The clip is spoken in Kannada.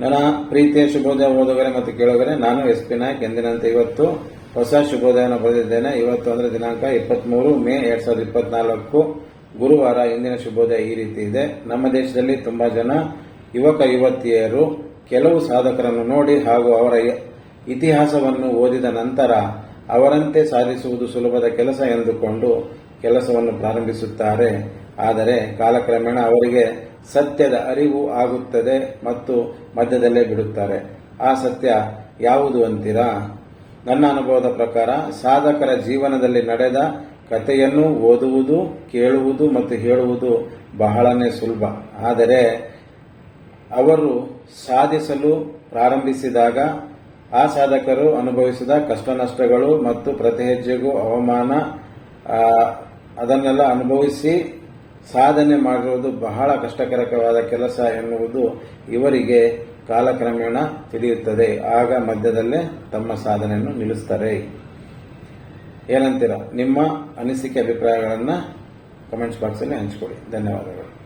ನನ್ನ ಪ್ರೀತಿಯ ಶುಭೋದಯ ಓದುಗರೆ ಮತ್ತು ಕೇಳುಗರೆ, ನಾನು ಎಸ್ ಪಿ ನಾಯಕ್, ಎಂದಿನಂತೆ ಇವತ್ತು ಹೊಸ ಶುಭೋದಯನ ಬರೆದಿದ್ದೇನೆ. ಇವತ್ತು ಅಂದರೆ ದಿನಾಂಕ ಇಪ್ಪತ್ಮೂರು, ಮೇ ಎರಡ್ ಸಾವಿರದ ಇಪ್ಪತ್ನಾಲ್ಕು. ಗುರುವಾರ ಇಂದಿನ ಶುಭೋದಯ ಈ ರೀತಿ ಇದೆ. ನಮ್ಮ ದೇಶದಲ್ಲಿ ತುಂಬ ಜನ ಯುವಕ, ಯುವತಿಯರು, ಕೆಲವು ಸಾಧಕರನ್ನು ನೋಡಿ ಹಾಗೂ ಅವರ ಇತಿಹಾಸವನ್ನು ಓದಿದ ನಂತರ ಅವರಂತೆ ಸಾಧಿಸುವುದು ಸುಲಭದ ಕೆಲಸ ಎಂದುಕೊಂಡು ಕೆಲಸವನ್ನು ಪ್ರಾರಂಭಿಸುತ್ತಾರೆ. ಆದರೆ ಕಾಲಕ್ರಮೇಣ ಅವರಿಗೆ ಸತ್ಯದ ಅರಿವು ಆಗುತ್ತದೆ ಮತ್ತು ಮಧ್ಯದಲ್ಲೇ ಬಿಡುತ್ತಾರೆ. ಆ ಸತ್ಯ ಯಾವುದು ಅಂತೀರಾ? ನನ್ನ ಅನುಭವದ ಪ್ರಕಾರ ಸಾಧಕರ ಜೀವನದಲ್ಲಿ ನಡೆದ ಕಥೆಯನ್ನು ಓದುವುದು, ಕೇಳುವುದು ಮತ್ತು ಹೇಳುವುದು ಬಹಳನೇ ಸುಲಭ. ಆದರೆ ಅವರು ಸಾಧಿಸಲು ಪ್ರಾರಂಭಿಸಿದಾಗ ಆ ಸಾಧಕರು ಅನುಭವಿಸಿದ ಕಷ್ಟ ನಷ್ಟಗಳು ಮತ್ತು ಪ್ರತಿ ಹೆಜ್ಜೆಗೂ ಅವಮಾನ ಅದನ್ನೆಲ್ಲ ಅನುಭವಿಸಿ ಸಾಧನೆ ಮಾಡಿರುವುದು ಬಹಳ ಕಷ್ಟಕರವಾದ ಕೆಲಸ ಎನ್ನುವುದು ಇವರಿಗೆ ಕಾಲಕ್ರಮೇಣ ತಿಳಿಯುತ್ತದೆ. ಆಗ ಮಧ್ಯದಲ್ಲೇ ತಮ್ಮ ಸಾಧನೆಯನ್ನು ನಿಲ್ಲಿಸ್ತಾರೆ. ಏನಂತೀರ? ನಿಮ್ಮ ಅನಿಸಿಕೆ, ಅಭಿಪ್ರಾಯಗಳನ್ನು ಕಮೆಂಟ್ಸ್ ಬಾಕ್ಸಲ್ಲಿ ಹಂಚಿಕೊಡಿ ಧನ್ಯವಾದಗಳು.